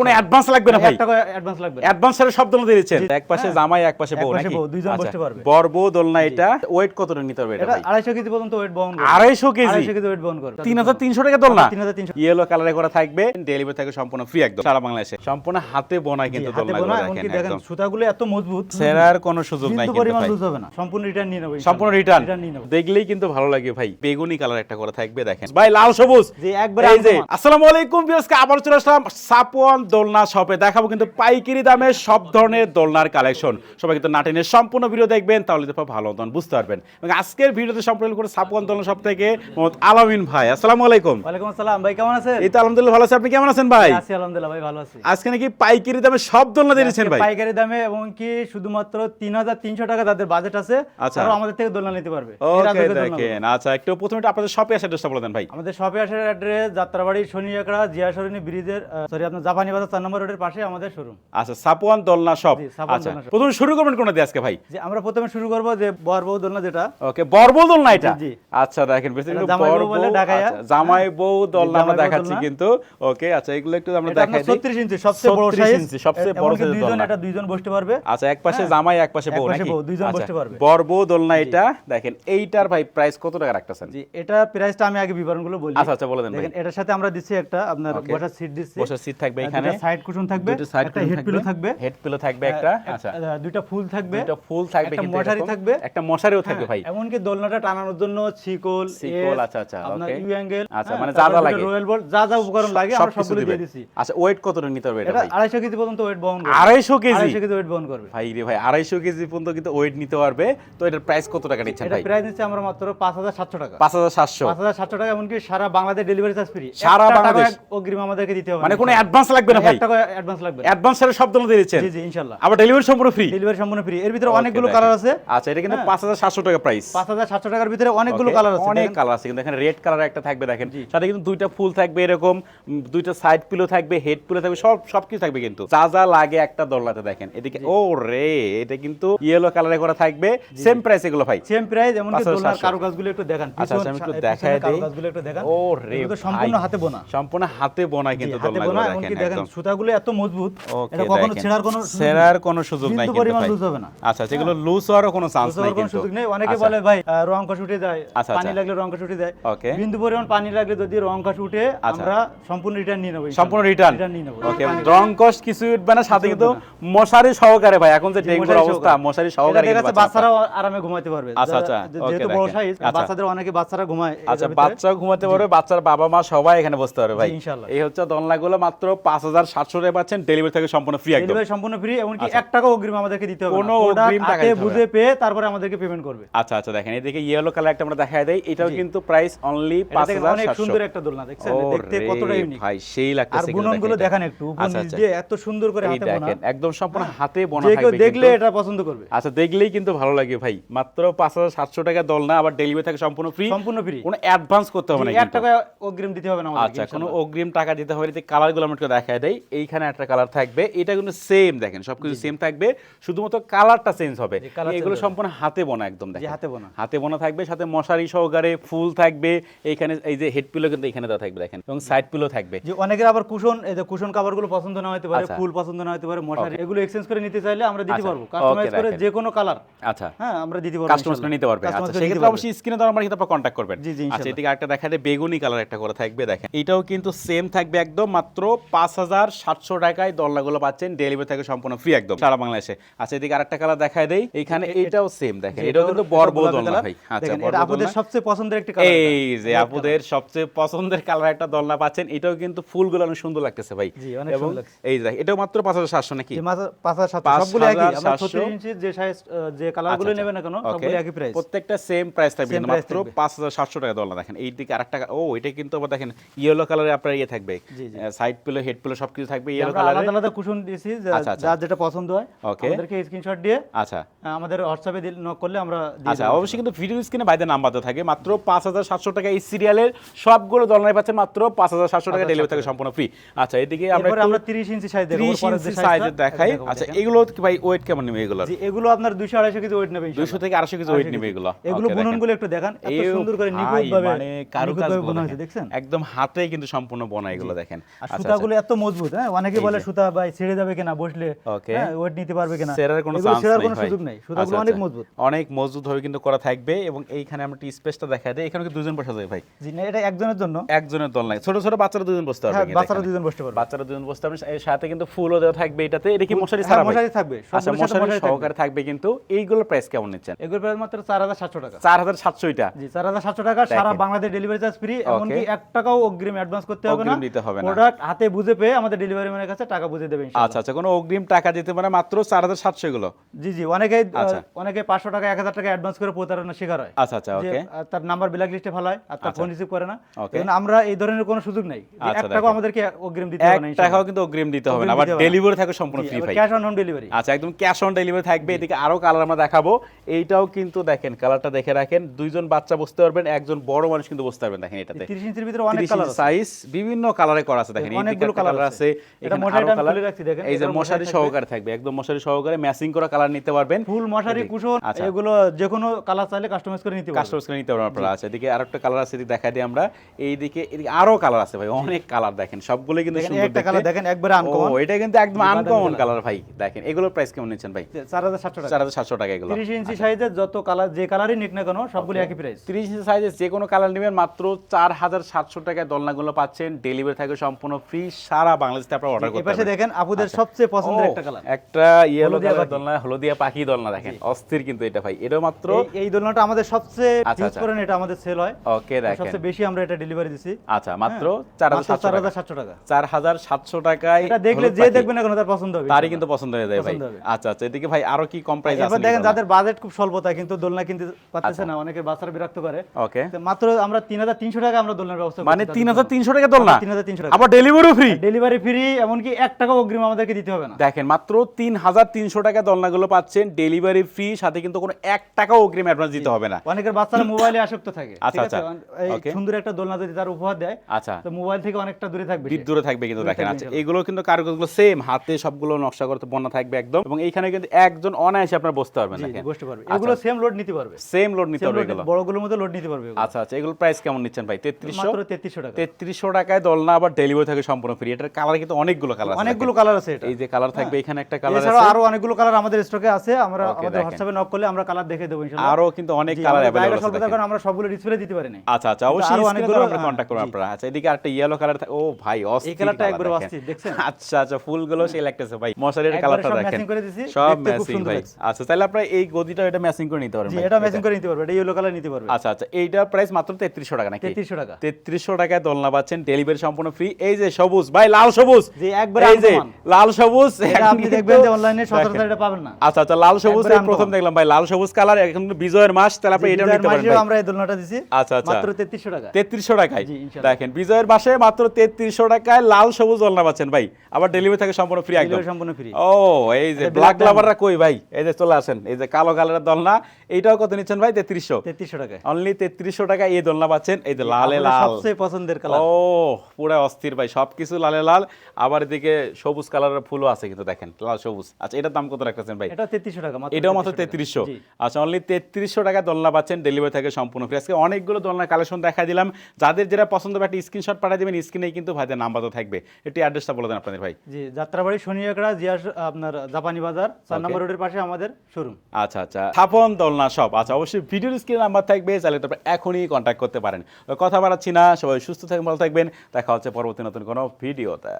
কোনো অ্যাডভান্স লাগবে না ভাই। টাকা অ্যাডভান্স লাগবে না। অ্যাডভান্স এর সব দোলনা দিয়েছেন। এক পাশে হ্যাঁ। জামাই এক পাশে বউ নাকি? দুইজন আচ্ছা, বসতে পারবে। বর বউ দোলনা এটা ওয়েট কতটা নিতে পারবে এটা এটা ভাই? আড়াইশো কেজি পর্যন্ত ওয়েট বহন করে আড়াইশো কেজি। আড়াইশো কেজি ওয়েট বহন করে তিন হাজার তিনশো টাকা দোলনা। তিন হাজার তিনশো। ইয়েলো কালারে করা থাকবে। ডেলিভারি থাকে সম্পূর্ণ ফ্রি একদম। সারা বাংলাদেশে। সম্পূর্ণ হাতে বোনা কিন্তু দোলনা দেখেন দেখেন সুতাগুলো এত মজবুত। সেরার কোনো সুযোগ নাই কিন্তু পরিমাণ লুজ হবে না। সম্পূর্ণ রিটার্ন নিয়ে নেব সম্পূর্ণ রিটার্ন দেখলেই কিন্তু ভালো লাগে ভাই। বেগুনি কালার একটা করে থাকবে দেখেন। ভাই লাল সবুজ। জি, একবার এই যে আনকমন। আসসালামু আলাইকুম ভিউয়ার্সকে আবার চলে আসলাম। সাপওয়ান দোলনা শপে দেখাবো কিন্তু পাইকারি দামে সব ধরনের দোলনার কালেকশন। সবাই কিন্তু নাটিনের সম্পূর্ণ ভিডিও দেখবেন তাহলে তো ভালো মতন বুঝতে পারবেন। এবং আজকের ভিডিওতে সম্পূর্ণ করে সাপওয়ান দোলনা শপ থেকে মোহাম্মদ আলামিন ভাই। আসসালামু আলাইকুম। ওয়ালাইকুম আসসালাম ভাই কেমন আছেন? এই তো আলহামদুলিল্লাহ ভালো আছি। আপনি কেমন আছেন ভাই? আছি আলহামদুলিল্লাহ ভাই ভালো আছি। আজকে নাকি পাইকারি দামে সব দোলনা দিয়েছেন ভাই? পাইকারি দামে এবং কি শুধুমাত্র তিন হাজার তিনশো টাকা তাদের বাজেট আছে আচ্ছা। আমাদের থেকে দোলনা নিতে পারবে। ওকে দেখেন। আচ্ছা একটু প্রথমে আপনাদের শপে আসার চেষ্টা বলে দেন ভাই। আমাদের শপে আসার অ্যাড্রেস যাত্রাবাড়ি শনিয়াকড়া জিয়া সরণি ব্রিজের সরি আপনার জাপানি বাজার চার নম্বর রোডের পাশে আমাদের শোরুম আচ্ছা সাপওয়ান দোলনা শপ আচ্ছা প্রথমে শুরু করবেন কোনটা দিয়ে আজকে ভাই? যে আমরা প্রথমে শুরু করব যে বর বউ দোলনা যেটা। ওকে বরবল দোলনা এটা? জি। আচ্ছা দেখেন জামাই বলে। আচ্ছা, জামাই বউ দোলনা আমরা দেখাচ্ছি কিন্তু। ওকে আচ্ছা এগুলো একটু আমরা দেখাই দিই। 36 ইঞ্চি সবচেয়ে বড় 36 ইঞ্চি, সবচেয়ে বড় সাইজের দুইজন এটা দুইজন বসতে পারবে। আচ্ছা এক পাশে হ্যাঁ। জামাই এক পাশে বউ নাকি? দুইজন আচ্ছা, বসতে পারবে। বর বউ দোলনা এটা। দেখেন এইটার ভাই প্রাইস কত টাকা রাখতেছেন? জি এটা প্রাইসটা আমি আগে বিবরণগুলো বলি। আচ্ছা আচ্ছা বলে দেন দেখেন এটার সাথে আমরা দিচ্ছি একটা আপনার. বসার সিট দিচ্ছি। বসার সিট থাকবে এখানে। সাইড কুশন থাকবে দুটো সাইড একটা হেড পিলো থাকবে। হেড পিলো থাকবে একটা আচ্ছা। দুইটা ফুল থাকবে দুটো ফুল থাকবে একটা মশারি থাকবে। একটা মশারিও থাকবে ভাই। এমনকি দোলনাটা টানানোর জন্য শিকল শিকল, আচ্ছা, আচ্ছা, আপনার ইউ অ্যাঙ্গেল আচ্ছা, মানে যা যা লাগে। রয়্যাল বোল্ট যা যা উপকরণ লাগে আমরা সবগুলো দিয়ে দিছি। আচ্ছা ওয়েট কতটা নিতে হবে এটা এটা ভাই? আড়াইশো কেজি পর্যন্ত ওয়েট বহন করবে। আড়াইশো কেজি? আড়াইশো কেজি ওয়েট বহন করবে। ভাই রে ভাই আড়াইশো কেজি পর্যন্ত কিন্তু ওয়েট নিতে পারবে। তো এটার প্রাইস কত টাকা নিচ্ছেন এটা ভাই? প্রাইস নিচ্ছে আমরা মাত্র পাঁচ হাজার সাতশো টাকা। পাঁচ হাজার সাতশো। পাঁচ হাজার সাতশো টাকা এমনকি সারা বাংলাদেশ ডেলিভারি চার্জ ফ্রি সারা বাংলাদেশ? অগ্রিম আমাদেরকে দিতে হবে। মানে কোনো অ্যাডভান্স লাগবে না ভাই? টাকা অ্যাডভান্স লাগবে অ্যাডভান্স এর সব দোলনা দিয়েছেন জি জি ইনশাল্লাহ আবার ডেলিভারি সম্পূর্ণ ফ্রি ডেলিভারি সম্পূর্ণ ফ্রি এর ভিতরে অনেকগুলো কালার আছে। আচ্ছা এটা কিন্তু হ্যাঁ। টাকা প্রাইস টাকার ভিতরে অনেকগুলো কালার আছে। অনেক কালার আছে। কিন্তু এখানে রেড কালার একটা থাকবে দেখেন। সাথে কিন্তু দুইটা ফুল থাকবে এরকম দুইটা সাইড পিলো থাকবে হেড পিলো থাকবে সব সবকিছু থাকবে কিন্তু। যা যা লাগে একটা দোলনাতে দেখেন। এদিকে ও রে এটা কিন্তু ইয়েলো কালারে করা থাকবে। সেম প্রাইস এগুলো ভাই। সেম প্রাইস এমনকি 5700 দোলনার কারুকাজগুলো একটু দেখান। আচ্ছা, আচ্ছা, আমি একটু পিছন- দেখায় কারুকাজগুলো একটু দেখান। ও রে। সম্পূর্ণ হাতে বোনা। সম্পূর্ণ হাতে বোনা কিন্তু দোলনাগুলো দেখেন সুতাগুলো এত মজবুত এটা কখনো ছেঁড়ার কোনো ছেঁড়ার কোনো সুযোগ নাই কিন্তু পরিমাণ লুজ হবে না। আচ্ছা আচ্ছা এগুলো লুজ হওয়ারও কোনো চান্স নাই কিন্তু। সুযোগ নেই। অনেকে আচ্ছা, বলে ভাই রং উঠে যায়। আচ্ছা, পানি। লাগলে রং উঠে যায়। ওকে। বিন্দু পরিমাণ পানি লাগলে যদি রং উঠে। আমরা সম্পূর্ণ রিটার্ন নিয়ে নেব সম্পূর্ণ রিটার্ন রিটার্ন নিয়ে নেব। ওকে রং কিছু উঠবে না সাথে কিন্তু মশারি সহকারে ভাই এখন যে ডেঙ্গুর অবস্থা মশারি সহকারে কিন্তু বাচ্চারা- বাচ্চারাও আরামে ঘুমাতে পারবে। আচ্ছা, আচ্ছা, যেহেতু বড় সাইজ। বাচ্চাদের অনেকে বাচ্চারা ঘুমায় আচ্ছা বাচ্চা ঘুমাতে পারবে বাচ্চার বাবা মা সবাই এখানে বসতে পারবে ভাই। ইনশাআল্লাহ। এই হচ্ছে দোলনাগুলো মাত্র পাঁচ হাজার সাতশো টাকা পাচ্ছেন ডেলিভারি থেকে সম্পূর্ণ ফ্রি ডেলিভারি সম্পূর্ণ ফ্রি এমনকি আচ্ছা। এক টাকা অগ্রিম আমাদেরকে দিতে হবে কোনো অগ্রিম টাকা হাতে বুঝে পেয়ে তারপরে আমাদেরকে পেমেন্ট করবে। আচ্ছা আচ্ছা দেখেন এদিকে ইয়েলো কালার একটা আমরা দেখায় দেই। এটাও কিন্তু প্রাইস অনলি পাঁচ হাজার অনেক সুন্দর একটা দোলনা দেখছেন? দেখতে কতটা ইউনিক ভাই সেই আর লাগতেছে দেখেন একটু। আচ্ছা, আচ্ছা। দিয়ে এত সুন্দর করে হাতে বোনা। একদম সম্পূর্ণ হাতে বোনা যে কেউ থাকবে দেখলে এটা পছন্দ করবে। আচ্ছা দেখলেই কিন্তু ভালো লাগে ভাই। মাত্র পাঁচ হাজার সাতশো টাকা দোলনা আবার ডেলিভারি থাকে সম্পূর্ণ ফ্রি সম্পূর্ণ ফ্রি কোনো অ্যাডভান্স করতে হবে না এক টাকা অগ্রিম দিতে হবে না আচ্ছা কোনো অগ্রিম টাকা দিতে হবে না। কালারগুলো আমি একটু দেখায় দেই এইখানে একটা কালার থাকবে। এটা কিন্তু সেম দেখেন সবকিছু সেম থাকবে। শুধুমাত্র কালারটা চেঞ্জ হবে। এগুলো সম্পূর্ণ হাতে বোনা একদম দেখেন। হাতে বোনা। হাতে বোনা থাকবে সাথে মশারি সহকারে ফুল থাকবে। এইখানে এই যে হেড পিলো কিন্তু এখানে দেওয়া থাকবে দেখেন এবং সাইড পিলো থাকবে। যে অনেকের আবার কুশন এই যে কুশন কাভারগুলো পছন্দ না হতে পারে আচ্ছা। ফুল পছন্দ না হতে পারে মশারি এগুলো এক্সচেঞ্জ করে নিতে চাইলে আমরা দিতে আচ্ছা, পারব। কাস্টমাইজ করে যে কোনো কালার আচ্ছা। হ্যাঁ আমরা দিতে পারব কাস্টমার ইনশাআল্লাহ। নিতে পারবে। আচ্ছা করে সেক্ষেত্রে অবশ্যই স্ক্রিনে দেওয়ার আমার কিন্তু আপনারা কন্ট্যাক্ট করবেন আচ্ছা এদিকে একটা দেখা যায় বেগুনি কালার একটা করে থাকবে দেখেন। এটাও কিন্তু সেম থাকবে একদম মাত্র পাঁচ হাজার হাজার সাতশো টাকায় দল্লাগুলো পাচ্ছেন ডেলিভারি থেকে সম্পূর্ণ ফ্রি একদম সারা বাংলাদেশে আচ্ছা এদিকে আরেকটা কালার দেখায় দেই এইখানে এটাও সেম দেখেন এটাও কিন্তু বর্ব দোলনা ভাই আচ্ছা আপুদের সবচেয়ে পছন্দের একটি এই যে আপুদের সবচেয়ে পছন্দের কালার একটা দোলনা পাচ্ছেন এটাও কিন্তু ফুলগুলো অনেক সুন্দর লাগতেছে ভাই এবং এই যে এটাও মাত্র পাঁচ হাজার সাতশো নাকি পাঁচ হাজার সাতশো পাঁচ সবগুলো একই। ইঞ্চি যে সাইজ যে না কেন সবগুলো একই প্রাইস প্রত্যেকটা সেম প্রাইস থাকবে মাত্র পাঁচ হাজার সাতশো টাকা দেখেন এই দিকে আরেকটা ও এটা কিন্তু আবার দেখেন ইয়েলো কালারে আপনার ইয়ে থাকবে। সাইড পিলো হেড পিলো সবকিছু থাকবে ইয়েলো কালারে আলাদা আলাদা কুশন দিয়েছি যা- আচ্ছা, আচ্ছা। যেটা পছন্দ হয় ওকে। আমাদেরকে স্ক্রিনশট দিয়ে আচ্ছা। আমাদের হোয়াটসঅ্যাপে নক করলে আমরা আচ্ছা অবশ্যই কিন্তু ভিডিও স্ক্রিনে বাইদের নাম্বার দেওয়া থাকে। মাত্র পাঁচ হাজার সাতশো টাকা এই সিরিয়ালের সবগুলো দলনায় পাচ্ছে মাত্র পাঁচ হাজার সাতশো টাকা ডেলিভারি থাকে সম্পূর্ণ ফ্রি আচ্ছা এদিকে আমরা আমরা 30 ইঞ্চি সাইজ দেখব ত্রিশ ইঞ্চি সাইজের দেখাই। আচ্ছা এগুলো কি ভাই ওয়েট কেমন নেবে এগুলো জি এগুলো আপনার 200 250 কেজি ওয়েট নেবে দুইশো ইনশাআল্লাহ। থেকে আড়াইশো কেজি ওয়েট নেবে এগুলো। এগুলো Okay, বুনন দেখেন। গুলো একটু দেখান এত সুন্দর করে ভাই, নিখুঁত ভাবে মানে কারুকাজ বোনা হয়েছে। দেখছেন? একদম হাতে কিন্তু সম্পূর্ণ বোনা এগুলো দেখেন। আর আচ্ছা, সুতাগুলো। এত মজবুত হ্যাঁ? অনেকে বলে সুতা ভাই ছেড়ে যাবে কিনা বসলে হ্যাঁ? ওয়েট নিতে পারবে কিনা? সেরার কোনো নেই কোনো। সুযোগ নেই। সুতাগুলো আচ্ছা, অনেক আচ্ছা। মজবুত। অনেক মজবুত ভাবে কিন্তু করা থাকবে এবং এইখানে আমরা একটু স্পেসটা দেখা দেয় এখানে কি দুজন বসা যায় ভাই। জি না এটা একজনের জন্য। একজনের দল নাই। ছোট ছোট বাচ্চারা দুজন বসতে পারবে হ্যাঁ বাচ্চারা। দুজন বসতে পারবে। বাচ্চারা দুজন বসতে পারবে। এর সাথে কিন্তু ফুলও দেওয়া থাকবে এটাতে। এটা কি মশারি হ্যাঁ, ছাড়া মশারি থাকবে। আচ্ছা মশারি সহকারে থাকবে কিন্তু এইগুলোর প্রাইস কেমন নিচ্ছেন? এগুলোর প্রাইস মাত্র চার হাজার সাতশো টাকা। চার হাজার সাতশো এটা। জি চার হাজার সাতশো টাকা। সারা বাংলাদেশ ডেলিভারি চার্জ ফ্রি এমনকি এক টাকাও অগ্রিম অ্যাডভান্স করতে হবে না। হবে না। প্রোডাক্ট হাতে বুঝে পেয়ে আমাদের ডেলিভারি ম্যানের কাছে টাকা বুঝে দেবে ইনশাআল্লাহ। আচ্ছা আচ্ছা কোনো অগ্রিম টাকা দিতে পারে মাত্র চার হাজার সাতশো এগুলো? জি জি অনেকে আচ্ছা। অনেকে পাঁচশো টাকা এক হাজার টাকা অ্যাডভান্স করে প্রতারণা শিকার হয়। আচ্ছা আচ্ছা ওকে তার নাম্বার ব্ল্যাক লিস্টে ফেলায় আর তার আচ্ছা। ফোন রিসিভ করে না। আমরা এই ধরনের কোনো সুযোগ নেই। আচ্ছা, এক টাকাও আমাদেরকে অগ্রিম দিতে হবে না টাকাও কিন্তু অগ্রিম দিতে হবে না আবার। ডেলিভারি থাকে সম্পূর্ণ ফ্রি ভাই ক্যাশ অন হোম ডেলিভারি আচ্ছা একদম ক্যাশ অন ডেলিভারি থাকবে। এদিকে আরও কালার আমরা দেখাবো। এইটাও কিন্তু দেখেন কালারটা দেখে রাখেন। দুইজন বাচ্চা বসতে পারবেন একজন বড় মানুষ কিন্তু বসতে পারবেন। দেখেন এটাতে। তিরিশ ইঞ্চির ভিতরে অনেক কালার সাইজ বিভিন্ন কালারে করা আছে। দেখেন অনেকগুলো কালার আছে আছে। এটা এখানে আরও দেখেন, এই যে মশারি সহকারে থাকবে একদম মশারি সহকারে ম্যাচিং করা কালার নিতে পারবেন। ফুল মশারি কুশন আচ্ছা। এগুলো যে কোনো কালার চাইলে কাস্টমাইজ করে নিতে পারবে কাস্টমাইজ করে নিতে পারবেন আপনারা। আচ্ছা এদিকে আরেকটা কালার আছে এদিকে দেখা দিই আমরা। এইদিকে এদিকে আরও কালার আছে ভাই অনেক কালার দেখেন সবগুলো কিন্তু সুন্দর একটা কালার দেখেন একবারে আনকমন ও এটা কিন্তু একদম আনকমন কালার ভাই দেখেন এগুলোর প্রাইস কেমন নিচ্ছেন ভাই? চার হাজার সাতশো টাকা। চার হাজার সাতশো টাকা এগুলো। তিরিশ ইঞ্চি সাইজের যত কালার যে কালারই নিক না কেন সবগুলো একই প্রাইস তিরিশ ইঞ্চি সাইজের যে কোনো কালার নেবেন মাত্র চার হাজার সাতশো টাকায় দোলনাগুলো পাচ্ছেন। ডেলিভারি থাকে সম্পূর্ণ ফ্রি সারা বাংলাদেশে আপনারা অর্ডার করতে পারবেন। দেখেন আপুদের সবচেয়ে পছন্দের একটা কালার। একটা ইয়েলো কালার দোলনা হলদিয়া পাখি দোলনা দেখেন। অস্থির কিন্তু এটা ভাই। এটা মাত্র এই দোলনাটা আমাদের সবচেয়ে আচ্ছা, ইউজ আচ্ছা। করেন এটা আমাদের সেল হয়। ওকে দেখেন। সবচেয়ে বেশি আমরা এটা ডেলিভারি দিছি। আচ্ছা মাত্র হ্যাঁ, মাত্র সাতশো চার টাকা হাজার সাতশো টাকা। চার হাজার সাতশো টাকায় এটা দেখলে যে পাখি। দেখবে না কেন তার পছন্দ হবে তারই কিন্তু পছন্দ হয়ে যায় ভাই। আচ্ছা আচ্ছা। এদিকে ভাই আরও কি কম প্রাইস আছে দেখেন যাদের বাজেট খুব স্বল্পতা কিন্তু দোলনা কিনতে পারতেছে আচ্ছা। না অনেকে বাচ্চারা বিরক্ত করে। ওকে। মাত্র আমরা তিন হাজার তিনশো টাকা আমরা দোলনার ব্যবস্থা মানে তিন হাজার তিনশো টাকা দোলনা? তিন হাজার তিনশো টাকা। আবার ডেলিভারি ফ্রি ডেলিভারি ফ্রি এমনকি এক টাকা অগ্রিম আমাদেরকে দিতে হবে না। দেখেন মাত্র তিন হাজার তিনশো টাকা দোলনাগুলো পাচ্ছেন ডেলিভারি ফ্রি সাথে কিন্তু কোনো এক টাকাও অগ্রিম অ্যাডভান্স দিতে হবে না। অনেকের বাচ্চারা মোবাইলে আসক্ত থাকে আচ্ছা, আচ্ছা। সুন্দর একটা দোলনা যদি তার উপহার দেয় আচ্ছা। তো মোবাইল থেকে অনেকটা দূরে থাকবে দূরে থাকবে কিন্তু দেখেন আচ্ছা এগুলো কিন্তু কারুকাজগুলো সেম হাতে সবগুলো নকশা করতে বন্যা থাকবে একদম এবং এইখানে কিন্তু একজন অনায়াসে আপনার বসতে পারবেন বসতে পারবে। এগুলো সেম লোড নিতে পারবে। সেম লোড নিতে পারবে এগুলো। বড়গুলোর মধ্যে লোড নিতে পারবে আচ্ছা আচ্ছা এগুলো প্রাইস কেমন নিচ্ছেন ভাই? তেত্রিশশো? তেত্রিশশো টাকা। তেত্রিশশো টাকায় দোলনা আবার ডেলিভারি থাকে সম্পূর্ণ ফ্রি এটার কালার কিন্তু অনেকগুলো কালার অনেকগুলো কালার আছে এটা। এই যে কালার থাকবে এখানে একটা কালার আছে। আরও অনেকগুলো কালার আমাদের স্টকে আছে। আমরা আমাদের। হোয়াটসঅ্যাপে নক করলে আমরা কালার দেখে দেবো ইনশাআল্লাহ আরও কিন্তু অনেক কালার জায়গা আছে। কারণে আমরা সবগুলো ডিসপ্লে দিতে পারি না আচ্ছা আচ্ছা অবশ্যই আরও অনেকগুলো, আমরা হ্যাঁ, কন্টাক্ট করব। আপনারা আচ্ছা এদিকে একটা ইয়েলো কালার ও ভাই অস্থির এই কালারটা একবারে। অস্থির, দেখছেন? আচ্ছা আচ্ছা ফুলগুলো সেই লাগতেছে ভাই মশারির কালারটা দেখেন। সব ম্যাচিং ভাই। আচ্ছা তাহলে আপনারা এই গদিটা এটা ম্যাচিং করে নিতে পারবেন এটা ম্যাচিং করে নিতে পারবেন এটা ইয়েলো কালার নিতে পারবেন আচ্ছা আচ্ছা এইটা প্রাইস মাত্র তেত্রিশশো টাকা নাকি? তেত্রিশশো টাকা। তেত্রিশশো টাকায় দোলনা পাচ্ছেন ডেলিভারি সম্পূর্ণ ফ্রি এই যে সবুজ ভাই লাল সবুজ। জি, একবারে এই যে লাল সবুজ এটা আপনি দেখবেন যে অনলাইনে দেখেন। সচরাচর এটা পাবেন না। আচ্ছা আচ্ছা লাল সবুজ প্রথম দেখলাম ভাই লাল সবুজ কালার এখন বিজয়ের মাস তাহলে আপনি বিজয়ের নিতে পারেন ভাই। আমরা এই দোলনাটা দিছি আচ্ছা, আচ্ছা। মাত্র তেত্রিশশো টাকা তেত্রিশশো টাকায়। জি, ইনশাল্লাহ। দেখেন বিজয়ের মাসে মাত্র তেত্রিশশো টাকায় লাল সবুজ দোলনা পাচ্ছেন ভাই। আবার ডেলিভারি থাকে সম্পূর্ণ ফ্রি একদম। সম্পূর্ণ free। ও এই যে ব্ল্যাক লাভাররা কই ভাই? এই যে চলে আসেন এই যে কালো কালারের দোলনা এইটাও কত নিচ্ছেন ভাই? তেত্রিশশো। তেত্রিশশো টাকায়। অনলি তেত্রিশশো টাকা এই দোলনা পাচ্ছেন এই যে লালে লাল। সবচেয়ে পছন্দের কালার ও পুরো অস্থির ভাই সবকিছু লালে লাল আবার এদিকে সবুজ কালারের ফুলও আছে কিন্তু দেখেন লাল সবুজ। আচ্ছা এটার দাম কত রাখতেছেন ভাই? এটা তেত্রিশশো টাকা এটাও মাত্র তেত্রিশশো আচ্ছা অনলি তেত্রিশশো টাকা দোলনা পাচ্ছেন ডেলিভারি থাকে সম্পূর্ণ ফ্রি আজকে অনেকগুলো দোলনা কালেকশন দেখা দিলাম। যাদের যেটা পছন্দ হবে একটা স্ক্রিনশট পাঠিয়ে দেবেন স্ক্রিনেই কিন্তু ভাইদের নাম্বার তো থাকবে। একটি অ্যাড্রেসটা বলে দেন আপনাদের ভাই। জি যাত্রাবাড়ি শনিয়াকড়া জিয়া আপনার জাপানি বাজার চার নম্বর রোডের পাশে আমাদের শোরুম আচ্ছা আচ্ছা। স্থাপন দোলনা সব আচ্ছা অবশ্যই ভিডিওর স্ক্রিনে নাম্বার থাকবে চাইলে তারপর এখনই কন্ট্যাক্ট করতে পারেন। কথা বাড়াচ্ছি না সবাই সুস্থ থাকবেন ভালো থাকবেন। দেখা হচ্ছে পরবর্তী নতুন কোনো ভিডিওতে